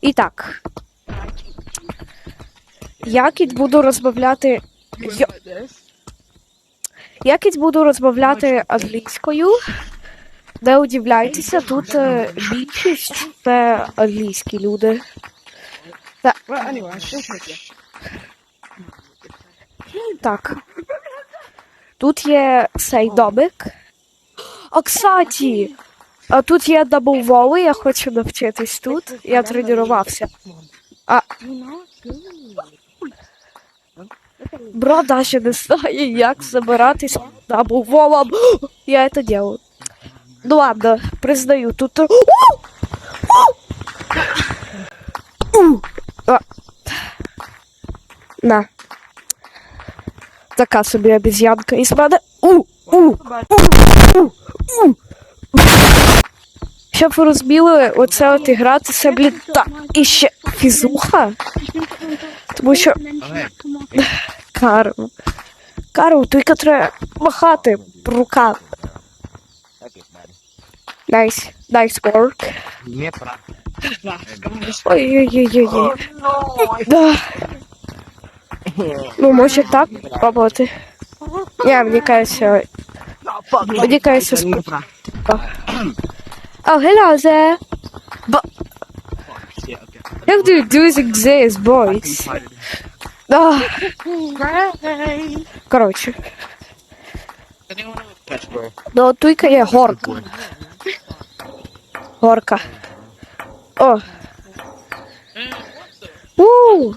І так. Я кіт буду розмовляти. Йо... Я кіт буду розмовляти англійською. Не удивляйтеся, тут е, більшість це англійські люди. You. Так. Тут є цей домик. А, кстати, а тут є дабл я хочу навчитись тут. Я тренувався. А. Бро даже не знає, як забиратись дабл Я это делаю. Ну ладно, признаю, тут. На. Така собі обезьянка із мене. У! У! У! У! У! Щоб ви розуміли, оце от грати, це, блін, так, і ще фізуха. Тому що Карл. Карл, тільки треба махати руками. Nice work. Не прав. Ой-ой-ой-ой. Да. Ну, може так пробувати. Ні, мені кажеться, кажеться, Не сп... Oh, hello there. But how do you do this, boys? Touch, bro. ну тільки є горка. Горка. О. У.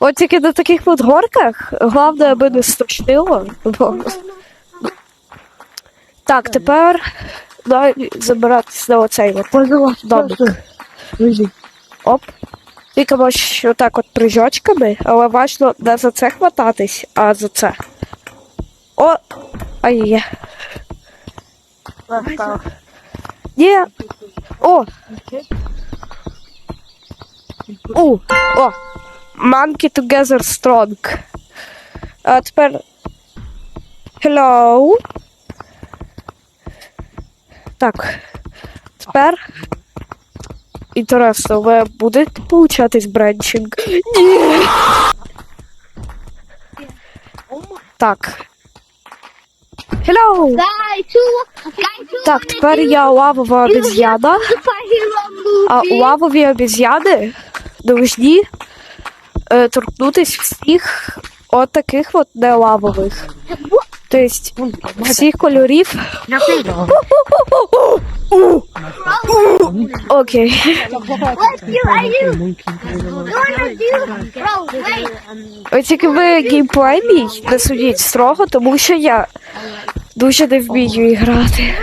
От тільки на таких от горках, головне, аби не стошнило. Так, тепер дай забиратись на оцей от домик. Оп. Тільки можеш отак от прижочками, але важно не за це хвататись, а за це. О! Ай є. Ні. О! У! О! Monkey together strong. А тепер. Hello. Так. Тепер. Інтересно, ви будете получатись бренчинг? Ні. Так. Hello! Так, тепер я лавова обезьяна. А лавові обезьяни должні е, торкнутись всіх от таких от не лавових. Тобто всіх кольорів. Окей. Ось тільки геймплей мій не судіть строго, тому що я дуже не вмію грати.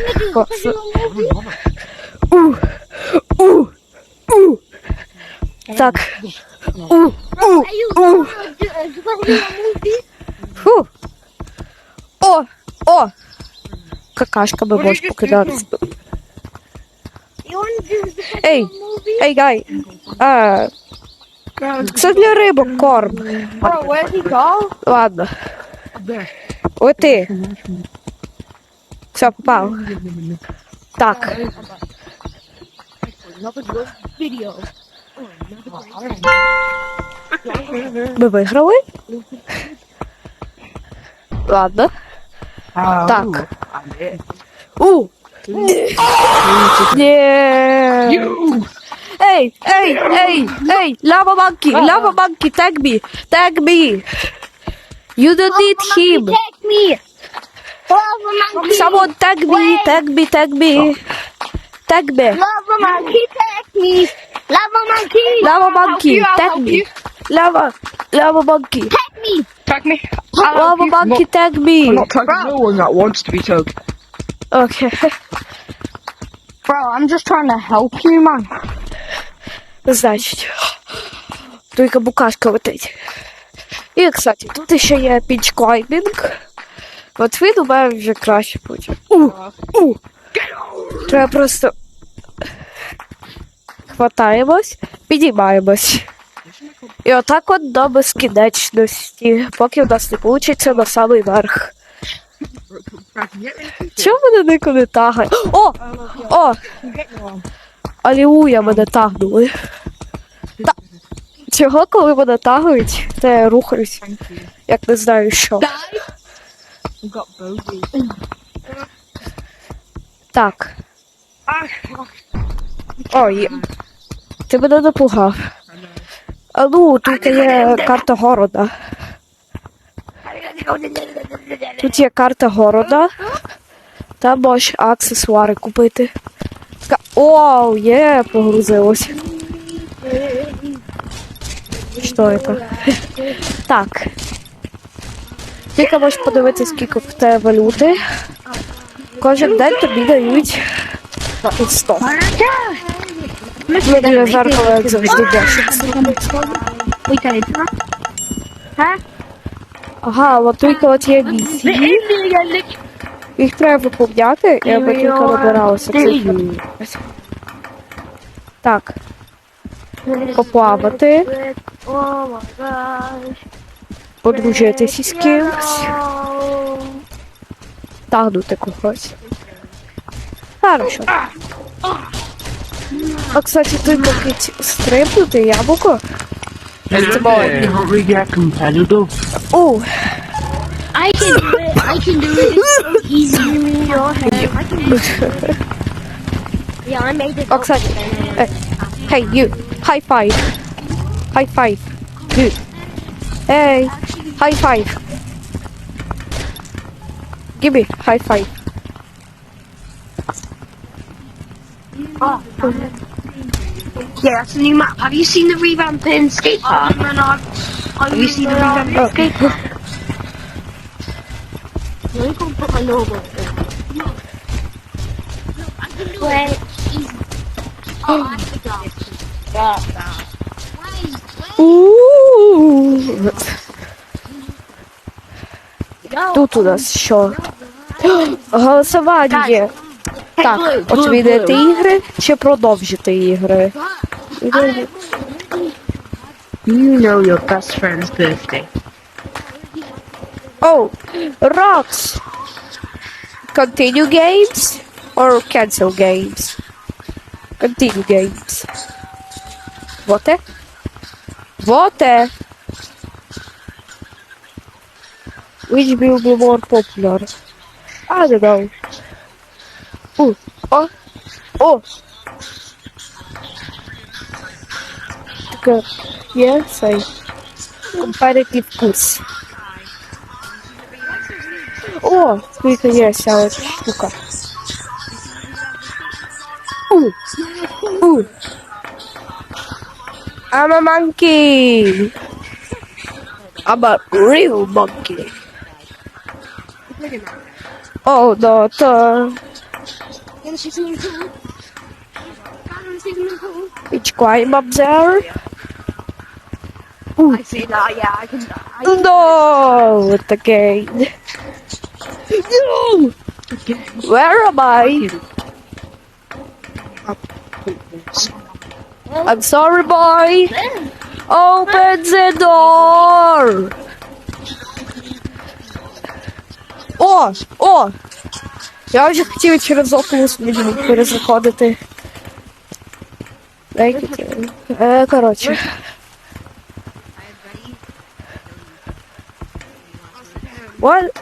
Так. У, у, у. О, о. Покидатися. You wanna do Ей, ей, гай. А, це для рибок корм. Ладно. О ти. Все, попав. Так. Ми виграли? Ладно. Tak. tak. U! Nie! nie. Ej, ej, ej, ej! Lava monkey, lava monkey, tag me, tag me! You don't need him! Me! Lava monkey! Someone tag me, tag me, no. tag me! Tag me! Lava monkey, tag me! Lava monkey! Lava monkey, tag me! Lava, lava monkey! Tag me! Tag me. Lava monkey, tag me. I'm not tagging no one that wants to be tagged. Okay. Bro, I'm just trying to help you, man. Значить, тільки букашка летить. І, кстати, тут ще є пічклайбінг. От він у мене вже краще буде. У, у. Треба просто хватаємось, підіймаємось. І отак от до безкінечності, поки в нас не вийде на самий верх. Чому мене ніколи тагає? О! О! Алілуя, мене тагнули. Та... Чого, коли мене тагують, то я рухаюсь, як не знаю що. Так. Ой, ти мене напугав. Ну, тут є карта города. Тут є карта города. Там можеш аксесуари купити. Ска- О, є, погрузилось. Що це? Так. Тільки можеш подивитися, скільки в тебе валюти. Кожен день тобі дають 100. Мене зеркало, як завжди. Huh? Ага, от тільки от є місії. Їх треба виповняти, і аби тільки набиралося цих. Так, поплавати, подружитися з кимось, тагнути когось. Хорошо. А, кстати, ти поки ці- стрибнути яблуко. It's boy. You can't really get competitive. О, I can do it. I can do it. It's easy in your head. I can do it. Yeah, I made it. Oh, кстати, э, hey, you, high five. High five. Dude. Hey, high five. Give me high five. Yeah, that's a new map. Have you seen the revamping skate park? Have you seen the revamping skate park? Let me go put my logo there. Wait. Oh, I forgot. Ууу. Тут у нас що? Голосування. Так, отмінити ігри чи продовжити ігри? Do you know your best friend's birthday? Oh, rocks. Continue games or cancel games? Continue games. Воте? Воте. Which will be more popular? I don't know. Ooh. Oh. Oh. Good. Yes, I. Comparative quiz. О, скільки є ця штука. У, у. I'm a monkey. I'm a real monkey. Oh, no, то... It's climb up there. I see that, yeah, I can. I, No, with the game. No! Where am I? I'm sorry, boy. Open the door. О, о! Я вже хотів через Oculus Minimum перезаходити. Е, коротше. What?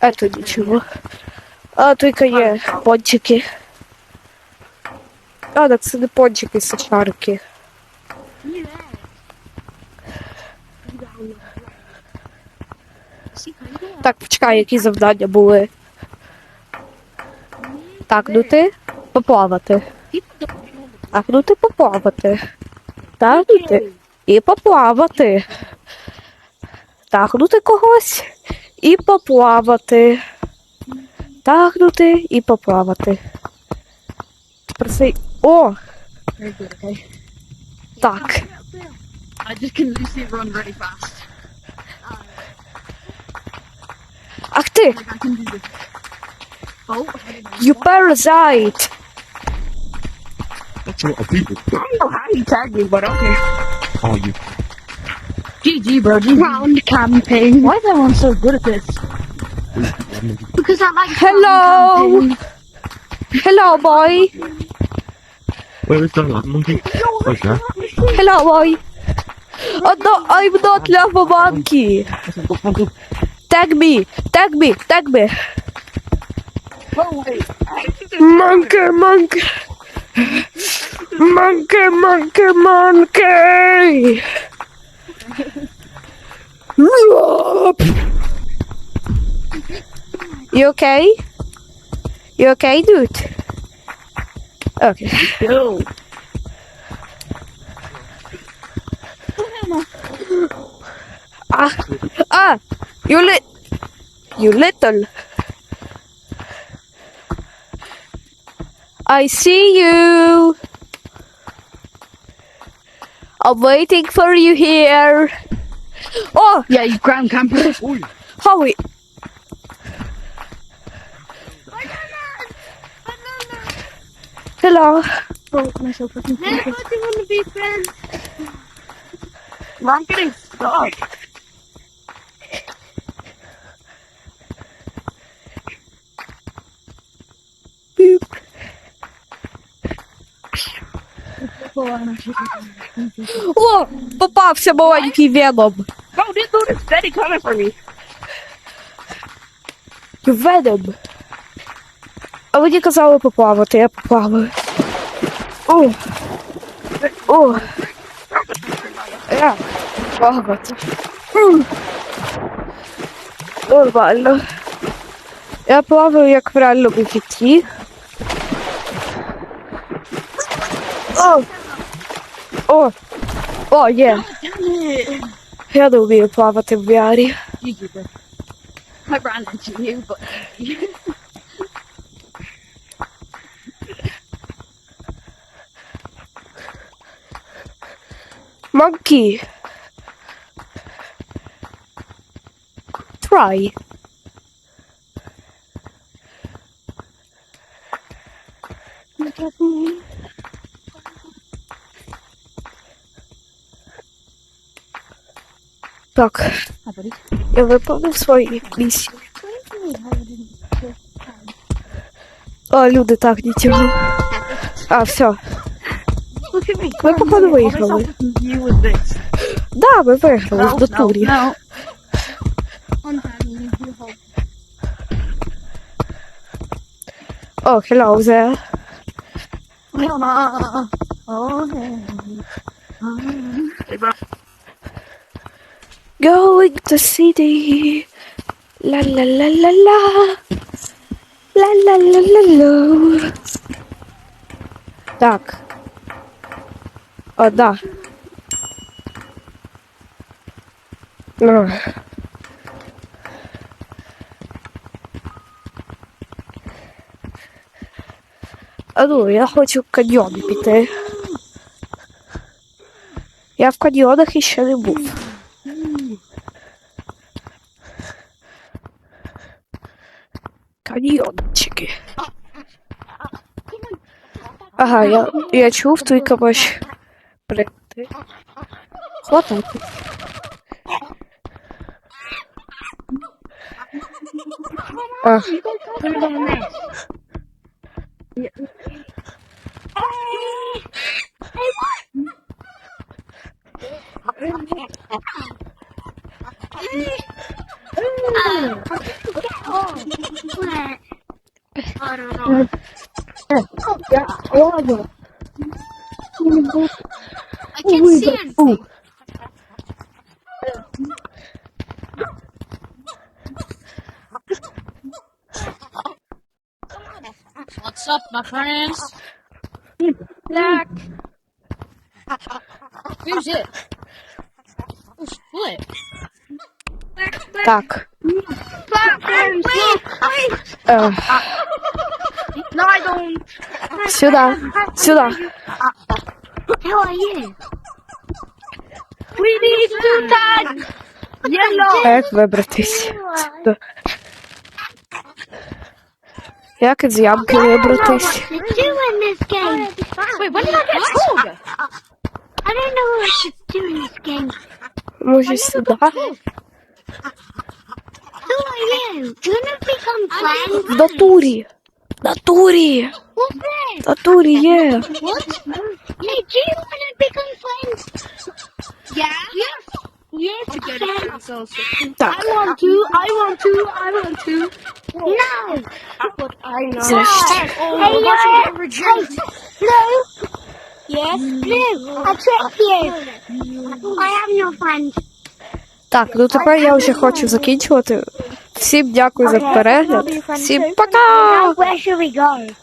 Это ничего. А, только є пончики. А, так це не пончики, це шарики. Так, почекай, які завдання були. Так, ну ти поплавати. Так, ну ти поплавати. Так, ну ти. І поплавати. Тагнути когось і поплавати. Тагнути і поплавати. Проси. О! Так. Ах ти! Oh, You parasite! That's a lot of. I don't know how you tagged me, but okay. Oh, you. GG, bro. GG. round camping. Why is everyone so good at this? Because I like Hello! camping. Hello, boy! Where is the monkey? Where's that? Hello, boy. Oh, no, I'm not lava monkey. Tag me, tag me, tag me. Monkey, monkey. Monkey, monkey, monkey. You okay? You okay, dude? Okay. Yo. Ah, ah, you lit, you little. I see you. I'm waiting for you here. Oh, Yeah, you ground camper. Howie. Hello. Oh, Never thought they want to be friends. I'm getting stuck. О, попався маленький веном. Bro, this dude is steady coming for me. Веном. А мені казали поплавати, я поплаваю. О. О. Я. М. Нормально. Я плаваю як в реальному житті. О! О, є. Я не вмію плавати в VR. GG, bro. I ran into you, but Monkey. Try. Так, я виповнив свої місії. О, люди так нічого. А, все. Ми походу this. Да, ми виграли в hold. О, hello there. Oh, hey. Going to city. La la la la la. La la la la la. Так. О, да. Ну. А ну, я хочу каньйон піти. Я в каньйонах іще не був. Ага, я, я чув твій кабач. прийти. Хватайте. А, I can oh, see God. anything. Oh. What's up, my friends? Black. Who's it? Who's Back. Back. black. Black. Black. Uh. Сюди. Сюди. How are you? We need to tag. Yellow. А як вибратись? Як із ямки вибратись? Може сюди? Become friends? В натурі. Натурі! What's that? Натурі є! What? Hey, do you want to become friends? Yeah. Yes. Yes. Okay. Так, I want to. I want to. I want to. No. I know. зрешті. Hey, you hey, Blue. Yes. Blue. I tricked you. I am your friend. Так, ну тепер я вже хочу закінчувати. Всім дякую за перегляд. Всім пока! Now where should we go?